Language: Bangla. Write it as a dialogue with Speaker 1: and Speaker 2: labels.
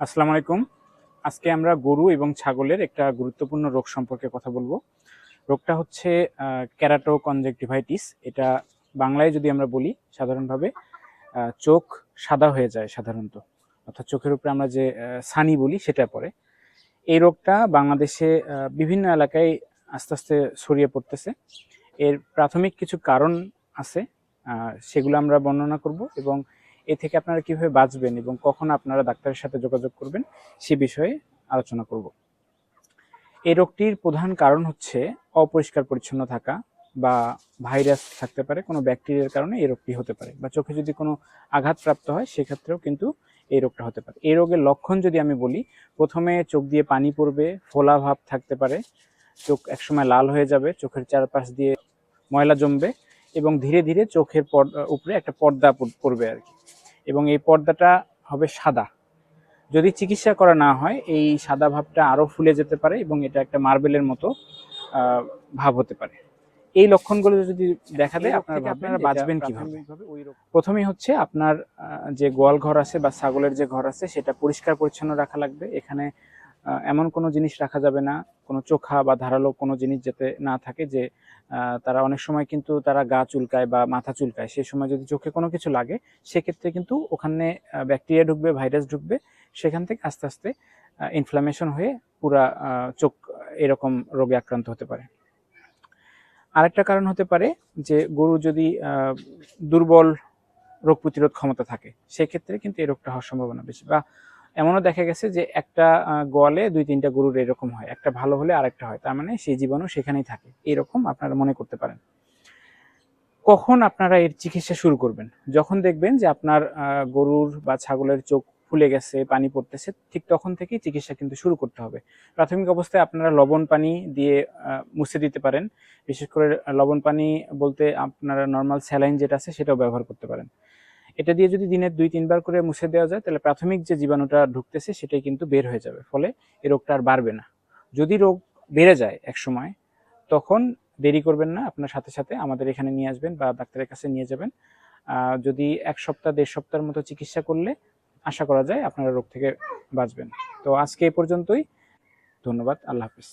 Speaker 1: আসসালামু আলাইকুম। আজকে আমরা গরু এবং ছাগলের একটা গুরুত্বপূর্ণ রোগ সম্পর্কে কথা বলব। রোগটা হচ্ছে ক্যারাটো কনজেক্টিভাইটিস এটা বাংলায় যদি আমরা বলি, সাধারণভাবে চোখ সাদা হয়ে যায় সাধারণত। অর্থাৎ চোখের উপরে আমরা যে সানি বলি, সেটা পরে এই রোগটা বাংলাদেশে বিভিন্ন এলাকায় আস্তে আস্তে ছড়িয়ে পড়তেছে। এর প্রাথমিক কিছু কারণ আছে সেগুলো আমরা বর্ণনা করব এবং এ থেকে আপনারা কীভাবে বাঁচবেন এবং কখন আপনারা ডাক্তারের সাথে যোগাযোগ করবেন, সে বিষয়ে আলোচনা করব। এই রোগটির প্রধান কারণ হচ্ছে অপরিষ্কার পরিচ্ছন্ন থাকা বা ভাইরাস থাকতে পারে, কোনো ব্যাকটেরিয়ার কারণে এই রোগটি হতে পারে বা চোখে যদি কোনো আঘাতপ্রাপ্ত হয়, সেক্ষেত্রেও কিন্তু এই রোগটা হতে পারে। এই রোগের লক্ষণ যদি আমি বলি, প্রথমে চোখ দিয়ে পানি পড়বে, ফোলা ভাব থাকতে পারে, চোখ একসময় লাল হয়ে যাবে, চোখের চারপাশ দিয়ে ময়লা জমবে এবং ধীরে ধীরে চোখের পর্দা উপরে একটা পর্দা পড়বে আর কি। এবং এই পর্দাটা হবে সাদা। যদি চিকিৎসা করা না হয় এই সাদা ভাবটা আরও ফুলে যেতে পারে এবং এটা একটা মার্বেলের মতো আহ, ভাব হতে পারে। এই লক্ষণগুলো যদি দেখা দেয় আপনারা আপনারা বাঁচবেন কীভাবে? প্রথমেই হচ্ছে আপনার যে গোয়াল ঘর আছে বা ছাগলের যে ঘর আছে সেটা পরিষ্কার পরিচ্ছন্ন রাখা লাগবে। এখানে এমন কোনো জিনিস রাখা যাবে না, কোনো চোখা বা ধারালো কোনো জিনিস যাতে না থাকে যে তারা অনেক সময় কিন্তু তারা গা চুলকায় বা মাথা চুলকায়। সেই সময় যদি চোখে কোনো কিছু লাগে, সেক্ষেত্রে কিন্তু ওখানে ব্যাকটেরিয়া ঢুকবে, ভাইরাস ঢুকবে, সেখান থেকে আস্তে আস্তে ইনফ্লামেশন হয়ে পুরা চোখ এরকম রোগে আক্রান্ত হতে পারে। আরেকটা কারণ হতে পারে যে, গরু যদি দুর্বল রোগ প্রতিরোধ ক্ষমতা থাকে, সেক্ষেত্রে কিন্তু এই রোগটা হওয়ার সম্ভাবনা বেশি বা এমনও দেখা গেছে যে একটা গোয়ালে দুই তিনটা গরুর এরকম হয়। একটা ভালো হলে আরেকটা হয়। তার মানে সেই জীবাণু সেখানেই থাকে। এরকম আপনারা মনে করতে পারেন। কখন আপনারা এর চিকিৎসা শুরু করবেন? যখন দেখবেন যে আপনার গরুর বা ছাগলের চোখ ফুলে গেছে, পানি পড়তেছে, ঠিক তখন থেকেই চিকিৎসা কিন্তু শুরু করতে হবে। প্রাথমিক অবস্থায় আপনারা লবণ পানি দিয়ে মুছে দিতে পারেন। বিশেষ করে লবণ পানি বলতে আপনারা নর্মাল স্যালাইন যেটা আছে সেটাও ব্যবহার করতে পারেন। এটা দিয়ে যদি দিনের দুই, তিনবার করে মুছে দেওয়া যায়, তাহলে প্রাথমিক যে জীবাণুটা ঢুকতেছে সেটাই কিন্তু বের হয়ে যাবে। ফলে এই রোগটা আর বাড়বে না। যদি রোগ বেড়ে যায় এক সময় তখন দেরি করবেন না। আপনার সাথে সাথে আমাদের এখানে নিয়ে আসবেন বা ডাক্তারের কাছে নিয়ে যাবেন। যদি এক সপ্তাহ, দেড় সপ্তাহের মতো চিকিৎসা করলে আশা করা যায় আপনারা রোগ থেকে বাঁচবেন। তো আজকে এ পর্যন্তই। ধন্যবাদ। আল্লাহ হাফিজ।